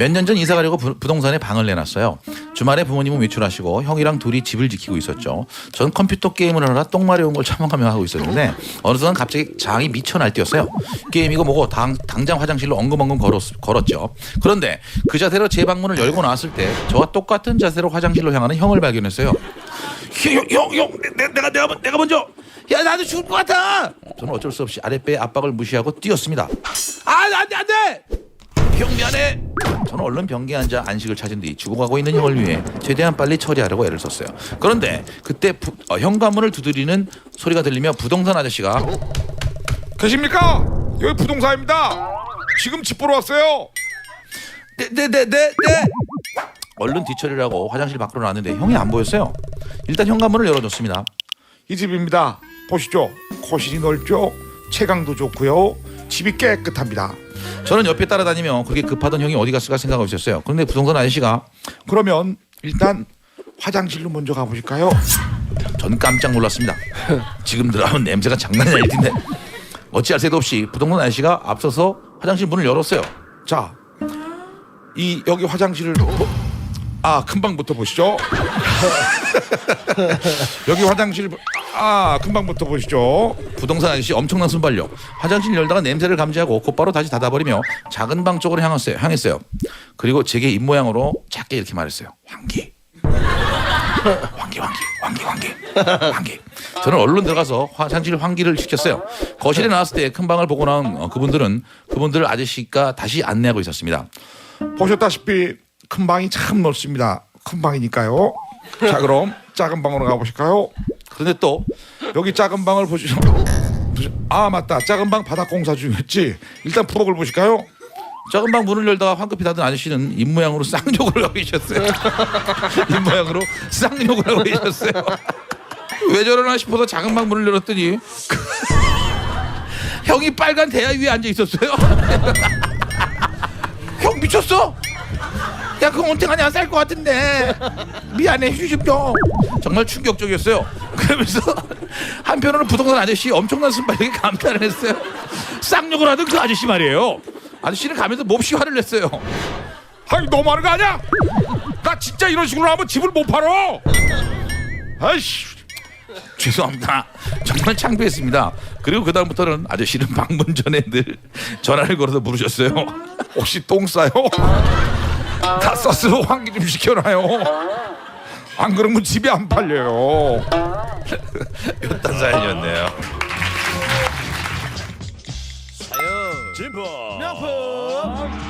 몇 년 전 이사 가려고 부, 부동산에 방을 내놨어요. 주말에 부모님은 외출하시고 형이랑 둘이 집을 지키고 있었죠. 전 컴퓨터 게임을 하느라 똥 마려운 걸 참아가며 하고 있었는데 어느 순간 갑자기 장이 미쳐 날뛰었어요. 게임이고 뭐고 당, 당장 화장실로 엉금엉금 걸었, 걸었 죠. 그런데 그 자세로 제 방문을 열고 나왔을 때 저와 똑같은 자세로 화장실로 향하는 형을 발견했어요. 형, 형, 형, 내, 내가 내가 내가 먼저. 야 나도 죽을 것 같아. 저는 어쩔 수 없이 아랫배의 압박을 무시하고 뛰었습니다. 아 안돼 안돼. 형 미안해. 저는 얼른 변기에 앉아 안식을 찾은 뒤 죽어가고 있는 형을 위해 최대한 빨리 처리하려고 애를 썼어요. 그런데 그때 부, 어, 현관문을 두드리는 소리가 들리며 부동산 아저씨가 계십니까? 여기 부동산입니다. 지금 집 보러 왔어요. 네네네네 네, 얼른 뒤처리를 하고 화장실 밖으로 나왔는데 형이 안 보였어요. 일단 현관문을 열어줬습니다. 이 집입니다. 보시죠. 거실이 넓죠. 채광도 좋고요. 집이 깨끗합니다. 저는 옆에 따라다니며 그렇게 급하던 형이 어디 갔을까 생각하고 있었어요. 그런데 부동산 아저씨가 그러면 일단 화장실로 먼저 가보실까요? 전 깜짝 놀랐습니다. 지금 들어가면 냄새가 장난이 아닐 텐데 어찌할 새도 없이 부동산 아저씨가 앞서서 화장실 문을 열었어요. 자, 이 여기 화장실을 보- 아 금방부터 보시죠. 여기 화장실 아 금방부터 보시죠. 부동산 아저씨 엄청난 순발력. 화장실 열다가 냄새를 감지하고 곧바로 다시 닫아버리며 작은 방 쪽으로 향했어요. 향했어요. 그리고 제게 입 모양으로 작게 이렇게 말했어요. 환기. 환기 환기 환기 환기 환기. 저는 얼른 들어가서 화장실 환기를 시켰어요. 거실에 나왔을 때 큰 방을 보고 나온 어, 그분들은 그분들 아저씨가 다시 안내하고 있었습니다. 보셨다시피 큰 방이 참 넓습니다. 큰 방이니까요. 자 그럼 작은 방으로 가보실까요? 그런데 또 여기 작은 방을 보시죠. 보시- 아 맞다. 작은 방 바닥 공사 중이었지. 일단 부엌을 보실까요? 작은 방 문을 열다가 황급히 닫은 아저씨는 입 모양으로 쌍욕을 하고 계셨어요. 입 모양으로 쌍욕을 하고 계셨어요. 왜 저러나 싶어서 작은 방 문을 열었더니 형이 빨간 대야 위에 앉아 있었어요. 형 미쳤어? 야 그거 언제가냐 쌀것 같은데. 미안해 좀 정말 충격적이었어요. 그러면서 한편으로는 부동산 아저씨 엄청난 순발력에 감탄을 했어요. 쌍욕을 하던 그 아저씨 말이에요. 아저씨는 가면서 몹시 화를 냈어요. 아니 너무하는 거 아니야? 나 진짜 이런 식으로 하면 집을 못 팔어. 아이씨. 죄송합니다. 정말 창피했습니다. 그리고 그 다음부터는 아저씨는 방문 전에 늘 전화를 걸어서 물으셨어요. 혹시 똥 싸요? 다 썼으면 환기 좀 시켜놔요. 안 그러면 집이 안 팔려요. 이딴 사연이었네요 진보 명품